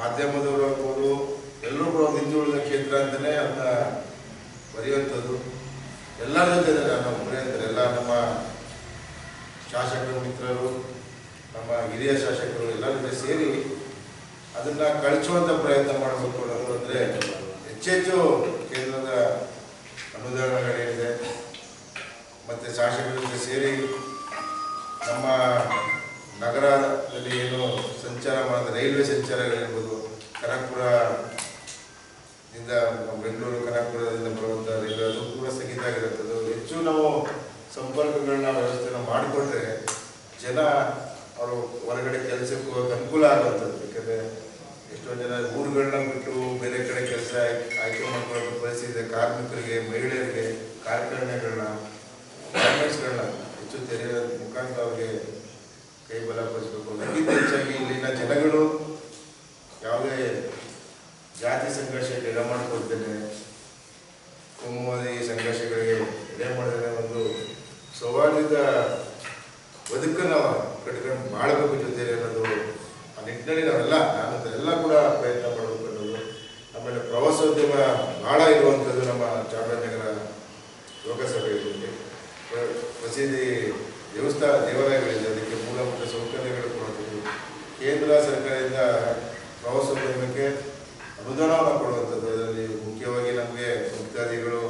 ಮಾಧ್ಯಮದವರು ಆಗ್ಬೋದು, ಎಲ್ಲರೂ ಕೂಡ ಹಿಂದುಳಿದ ಕೇಂದ್ರ ಅಂತಲೇ ಅಂತ ಬರೆಯುವಂಥದ್ದು. ಎಲ್ಲರ ಜೊತೆ ನಾನು ಒಬ್ಬರೇ ಅಂತಾರೆ. ಎಲ್ಲ ನಮ್ಮ ಶಾಸಕರು, ಮಿತ್ರರು, ನಮ್ಮ ಹಿರಿಯ ಶಾಸಕರು ಎಲ್ಲರ ಜೊತೆ ಸೇರಿ ಅದನ್ನು ಕಳಿಸುವಂಥ ಪ್ರಯತ್ನ ಮಾಡಬೇಕು ಅನ್ನೋದು ಅಂದರೆ ಹೆಚ್ಚೆಚ್ಚು ಕೇಂದ್ರದ ಅನುದಾನಗಳೇನಿದೆ. ಮತ್ತು ಶಾಸಕರ ಜೊತೆ ಸೇರಿ ನಮ್ಮ ನಗರದಲ್ಲಿ ಏನು ಸಂಚಾರ ಮಾಡಿದ ರೈಲ್ವೆ ಸಂಚಾರಗಳಿರ್ಬೋದು ಕನಕಪುರ ಇಂದ ಬೆಂಗಳೂರು, ಕನಕಪುರದಿಂದ ಬರುವಂಥ ರೈಲ್ವೆ ಅದು ಕೂಡ ಸ್ಥಗಿತ ಆಗಿರುತ್ತದೆ ಹೆಚ್ಚು ನಾವು ಸಂಪರ್ಕಗಳನ್ನ ವ್ಯವಸ್ಥೆನ ಮಾಡಿಕೊಂಡ್ರೆ ಜನ ಅವರು ಹೊರಗಡೆ ಕೆಲಸಕ್ಕೆ ಹೋಗೋಕೆ ಅನುಕೂಲ ಆಗುವಂಥದ್ದು. ಯಾಕಂದರೆ ಎಷ್ಟೋ ಜನ ಊರುಗಳನ್ನ ಬಿಟ್ಟು ಬೇರೆ ಕಡೆ ಕೆಲಸ ಆಯ್ಕೆ ಮಾಡ್ಕೊಳ್ಳೋ ಪರಿಸ್ಥಿತಿ ಇದೆ ಕಾರ್ಮಿಕರಿಗೆ, ಮಹಿಳೆಯರಿಗೆ ಕಾರ್ಖಾನೆಗಳನ್ನ ಹೆಚ್ಚು ತೆರೆಯೋದ್ರ ಮುಖಾಂತರ ಅವರಿಗೆ ಕೈ ಬಲಪಡಿಸಬೇಕು ಅದಕ್ಕಿಂತ ಹೆಚ್ಚಾಗಿ ಇಲ್ಲಿನ ಜನಗಳು ಯಾವುದೇ ಜಾತಿ ಸಂಘರ್ಷಕ್ಕೆ ಎಡೆ ಮಾಡಿಕೊಳ್ತೇನೆ. ಕುಮ್ಮದಿ ಸಂಘರ್ಷಗಳಿಗೆ ಎಡೆ ಮಾಡಿದರೆ ಒಂದು ಸೌಹಾರ್ದದ ಬದುಕನ್ನು ಕಟ್ಕೊಂಡು ಮಾಡಬೇಕು ಜೊತೆಯಲ್ಲಿ ಅನ್ನೋದು ಆ ನಿಟ್ಟಿನಲ್ಲಿ ನಾವೆಲ್ಲ, ನಾನು ಎಲ್ಲ ಕೂಡ ಪ್ರಯತ್ನ ಮಾಡಬೇಕು ಆಮೇಲೆ ಪ್ರವಾಸೋದ್ಯಮ ಭಾಳ ಇರುವಂಥದ್ದು ನಮ್ಮ ಚಾಮರಾಜನಗರ ಲೋಕಸಭೆಯಲ್ಲಿ. ಮಸೀದಿ ದೇವಸ್ಥಾನ ದೇವಾಲಯಗಳಿದೆ ಅದಕ್ಕೆ ಮೂಲಭೂತ ಸೌಕರ್ಯಗಳು ಕೊಡೋದು ಕೇಂದ್ರ ಸರ್ಕಾರದಿಂದ ಪ್ರವಾಸೋದ್ಯಮಕ್ಕೆ ಅನುದಾನವನ್ನು ಕೊಡುವಂಥದ್ದು. ಅದರಲ್ಲಿ ಮುಖ್ಯವಾಗಿ ನಮಗೆ ಭಕ್ತಾದಿಗಳು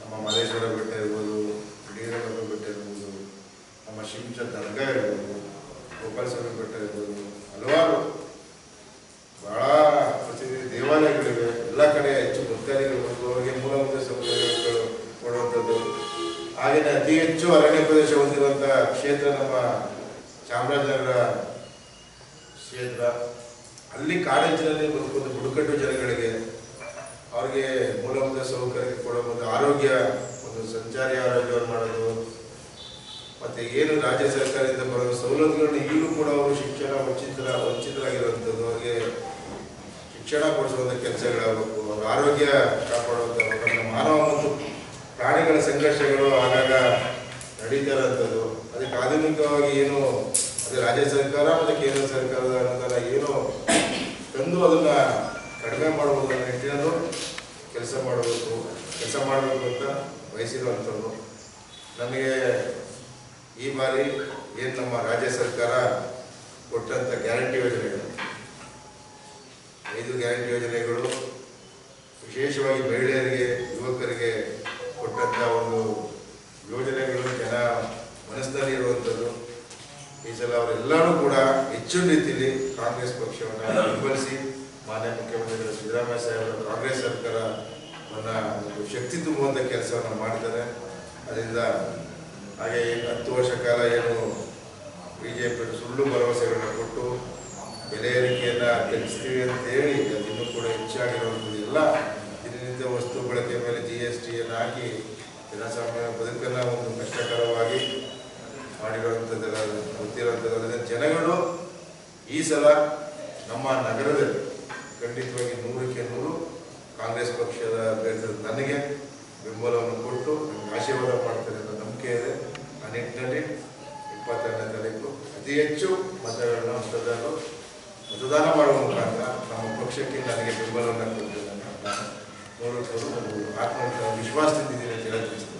ನಮ್ಮ ಮಲ್ಲೇಶ್ವರ ಬೆಟ್ಟ ಇರ್ಬೋದು ಡಿಗರಗಬ್ಬ ಬೆಟ್ಟ ಇರ್ಬೋದು, ನಮ್ಮ ಶಿಂಚ ದರ್ಗಾ ಇರ್ಬೋದು ಗೋಪಾಲ ಸ್ವಾಮಿ ಬೆಟ್ಟ ಇರ್ಬೋದು, ಹಲವಾರು ಬಹಳ ಪ್ರಸಿದ್ಧ ದೇವಾಲಯಗಳಿವೆ. ಎಲ್ಲ ಕಡೆ ಹೆಚ್ಚು ಭಕ್ತಾದಿಗಳು ಬಂದು ಅವರಿಗೆ ಮೂಲಭೂತ ಸೌಕರ್ಯಗಳು ಕೊಡುವಂಥದ್ದು. ಹಾಗೆಯೇ ಅತಿ ಹೆಚ್ಚು ಅರಣ್ಯ ಪ್ರದೇಶ ಹೊಂದಿರುವಂಥ ಕ್ಷೇತ್ರ ನಮ್ಮ ಚಾಮರಾಜನಗರ ಕ್ಷೇತ್ರ ಅಲ್ಲಿ ಕಾಲೇಜಿನಲ್ಲಿ ಒಂದು ಬುಡಕಟ್ಟು ಜನಗಳಿಗೆ ಅವರಿಗೆ ಮೂಲಭೂತ ಸೌಕರ್ಯ ಕೊಡೋ ಒಂದು ಆರೋಗ್ಯ, ಒಂದು ಸಂಚಾರಿ ಆರೋಗ್ಯವನ್ನು ಮಾಡೋದು, ಮತ್ತೆ ಏನು ರಾಜ್ಯ ಸರ್ಕಾರದಿಂದ ಬರೋ ಸೌಲಭ್ಯಗಳನ್ನು ಈಗಲೂ ಕೂಡ ಅವರು ಶಿಕ್ಷಣ ವಂಚಿತರ ವಂಚಿತರಾಗಿರುವಂಥದ್ದು ಅವರಿಗೆ ಶಿಕ್ಷಣ ಕೊಡಿಸುವಂಥ ಕೆಲಸಗಳಾಗಬೇಕು, ಅವರ ಆರೋಗ್ಯ ಕಾಪಾಡುವಂಥ ಮಾನವ ಮತ್ತು ಪ್ರಾಣಿಗಳ ಸಂಘರ್ಷಗಳು ಆಗಾಗ ನಡೀತಾ ಇರೋಂಥದ್ದು ಅದಕ್ಕೆ ಆಧುನಿಕವಾಗಿ ಏನು ಅದೇ ರಾಜ್ಯ ಸರ್ಕಾರ ಮತ್ತು ಕೇಂದ್ರ ಸರ್ಕಾರದ ತಂದು ಅದನ್ನ ಕಡಿಮೆ ಅನ್ನೋ ನಿಟ್ಟಿನಲ್ಲೂ ಕೆಲಸ ಮಾಡಬೇಕು ಕೆಲಸ ಮಾಡಬೇಕು ಅಂತ ಬಯಸಿರುವಂಥದ್ದು ನಮಗೆ ಈ ಬಾರಿ ಏನು ನಮ್ಮ ರಾಜ್ಯ ಸರ್ಕಾರ ಹೆಚ್ಚು ರೀತಿಯಲ್ಲಿ ಕಾಂಗ್ರೆಸ್ ಪಕ್ಷವನ್ನು ಬೆಂಬಲಿಸಿ ಮಾನ್ಯ ಮುಖ್ಯಮಂತ್ರಿಗಳು ಸಿದ್ದರಾಮಯ್ಯ ಸಾಹೇಬರ ಕಾಂಗ್ರೆಸ್ ಸರ್ಕಾರವನ್ನು ಒಂದು ಶಕ್ತಿ ತುಂಬುವಂಥ ಕೆಲಸವನ್ನು ಮಾಡ್ತಾರೆ ಅದರಿಂದ ಹಾಗೆ ಹತ್ತು ವರ್ಷ ಕಾಲ ಏನು ಬಿ ಜೆ ಪಿ ಸುಳ್ಳು ಭರವಸೆಗಳನ್ನು ಕೊಟ್ಟು ಬೆಲೆ ಏರಿಕೆಯನ್ನು ಗೆಲ್ಲಿಸ್ತೀವಿ ಅಂತ ಹೇಳಿ ಇನ್ನೂ ಕೂಡ ಹೆಚ್ಚಾಗಿರುವಂಥದ್ದು ಎಲ್ಲ ದಿನನಿತ್ಯ ವಸ್ತು ಬಳಕೆ ಮೇಲೆ ಜಿ ಎಸ್ ಟಿಯನ್ನು ಹಾಕಿ ಜನಸಾಮಾನ್ಯ ಬದುಕನ್ನು ಒಂದು ಕಷ್ಟಕರವಾಗಿ ಮಾಡಿರುವಂಥದ್ದೆಲ್ಲ ಗೊತ್ತಿರುವಂಥದ್ದು. ಜನಗಳು ಈ ಸಲ ನಮ್ಮ ನಗರದಲ್ಲಿ ಖಂಡಿತವಾಗಿ ನೂರಕ್ಕೆ ನೂರು ಕಾಂಗ್ರೆಸ್ ಪಕ್ಷದ ಅಭ್ಯರ್ಥಿ ನನಗೆ ಬೆಂಬಲವನ್ನು ಕೊಟ್ಟು ಆಶೀರ್ವಾದ ಮಾಡ್ತಾರೆ ಅನ್ನೋ ನಂಬಿಕೆ ಇದೆ. ಆ ನಿಟ್ಟಿನಲ್ಲಿ ಇಪ್ಪತ್ತೆರಡನೇ ತಾರೀಕು ಅತಿ ಹೆಚ್ಚು ಮತಗಳನ್ನು ಮತದಾರರು ಮತದಾನ ಮಾಡುವ ಮುಖಾಂತರ ನಮ್ಮ ಪಕ್ಷಕ್ಕೆ ನನಗೆ ಬೆಂಬಲವನ್ನು ನೂರು ಆತ್ಮ ವಿಶ್ವಾಸದಿಂದ ಅಂತ ಹೇಳಕ್ಕೆ